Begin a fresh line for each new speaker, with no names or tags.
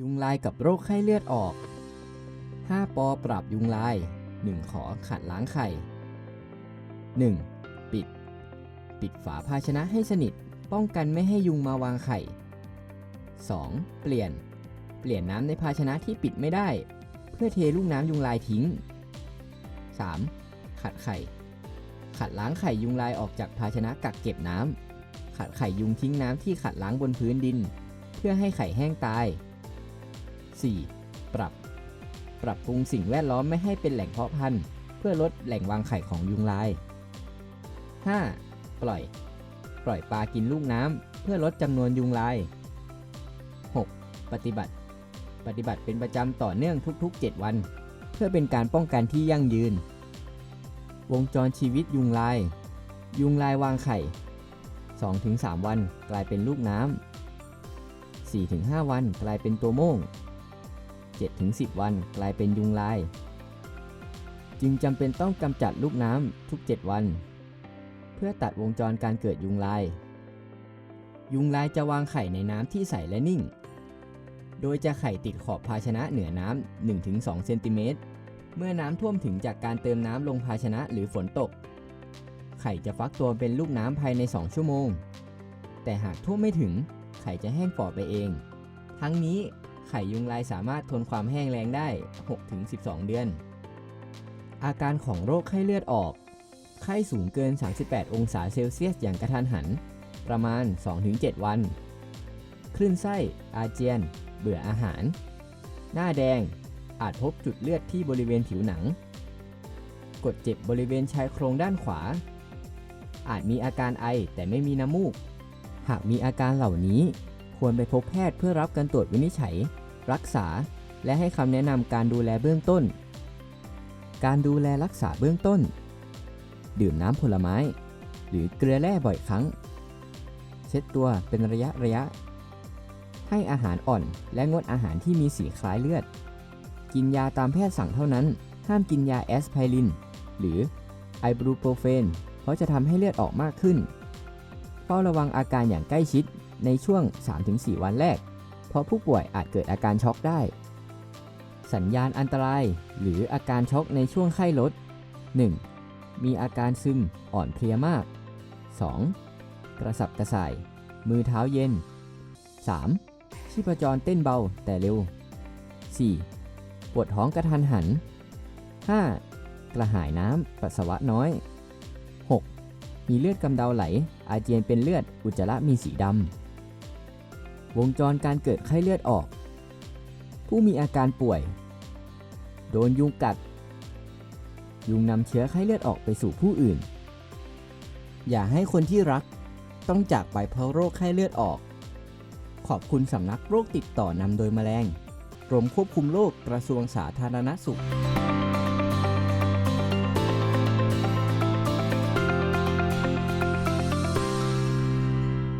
ยุงลายกับโรคไข้เลือดออก 5 ปอปราบยุงลาย 1 ขอขัดล้างไข่ 1. ปิด ปิดฝาภาชนะให้สนิท ป้องกันไม่ให้ยุงมาวางไข่ 2. เปลี่ยน เปลี่ยนน้ำในภาชนะที่ปิดไม่ได้ เพื่อเทลูกน้ำยุงลายทิ้ง 3. ขัดไข่ ขัดล้างไข่ยุงลายออกจากภาชนะกักเก็บน้ำขัดไข่ยุงทิ้งน้ำที่ขัดล้างบนพื้นดิน เพื่อให้ไข่แห้งตาย 4. ปรับ ปรับปรุงสิ่งแวดล้อมไม่ให้เป็นแหล่งเพาะพันธุ์ เพื่อลดแหล่งวางไข่ของยุงลาย 5. ปล่อย ปล่อยปลากินลูกน้ำเพื่อลดจำนวนยุงลาย 6. ปฏิบัติ ปฏิบัติเป็นประจำต่อเนื่องทุกๆ 7 วัน เพื่อเป็นการป้องกันที่ยั่งยืน วงจรชีวิตยุงลาย ยุงลายวางไข่ 2-3 วันกลายเป็นลูกน้ำ4-5 วันกลายเป็นตัวโม่ง 7-10 วันกลายเป็นยุงลาย จึงจำเป็นต้องกำจัดลูกน้ำทุก 7 วัน เพื่อตัดวงจรการเกิดยุงลาย ยุงลายจะวางไข่ในน้ำที่ใสและนิ่ง โดยจะไข่ติดขอบภาชนะเหนือน้ำ 1-2 เซนติเมตร เมื่อน้ำท่วมถึงจากการเติมน้ำลงภาชนะหรือฝนตก ไข่จะฟักตัวเป็นลูกน้ำภายใน 2 ชั่วโมง แต่หากท่วมไม่ถึงไข่จะแห้งฝ่อไปเอง ทั้งนี้ ไข่ยุงลายสามารถทนความแห้งแล้งได้ 6-12 เดือน อาการของโรคไข้เลือดออก ไข้สูงเกิน 38 องศาเซลเซียสอย่างกระทันหัน ประมาณ 2-7 วัน คลื่นไส้ อาเจียน เบื่ออาหาร หน้าแดง อาจพบจุดเลือดที่บริเวณผิวหนัง กดเจ็บบริเวณชายโครงด้านขวา อาจมีอาการไอแต่ไม่มีน้ำมูก หากมีอาการเหล่านี้ ควรไปพบแพทย์เพื่อรับการตรวจวินิจฉัย รักษา และให้คำแนะนำการดูแลเบื้องต้น การดูแลรักษาเบื้องต้น ดื่มน้ำผลไม้ หรือเกลือแร่บ่อยครั้ง เช็ดตัวเป็นระยะระยะ ให้อาหารอ่อนและงดอาหารที่มีสีคล้ายเลือด กินยาตามแพทย์สั่งเท่านั้น ห้ามกินยาแอสไพริน หรือไอบรูโปรเฟน เพราะจะทำให้เลือดออกมากขึ้นเฝ้าระวังอาการอย่างใกล้ชิด ในช่วง 3-4 วันแรก เพราะผู้ป่วยอาจเกิดอาการช็อกได้ สัญญาณอันตราย หรืออาการช็อกในช่วงไข้ลด 1. มีอาการซึมอ่อนเพลียมาก 2. กระสับกระส่าย มือเท้าเย็น 3. ชีพจรเต้นเบาแต่เร็ว 4. ปวดท้องกระทันหัน 5. กระหายน้ำปัสสาวะน้อย 6. มีเลือดกำเดาไหล อาเจียนเป็นเลือด อุจจาระมีสีดำ วงจรการเกิดไข้เลือดออก ผู้มีอาการป่วย โดนยุงกัด ยุงนำเชื้อไข้เลือดออกไปสู่ผู้อื่น อย่าให้คนที่รักต้องจากไปเพราะโรคไข้เลือดออก ขอบคุณสำนักโรคติดต่อนำโดยแมลง กรมควบคุมโรคกระทรวงสาธารณสุข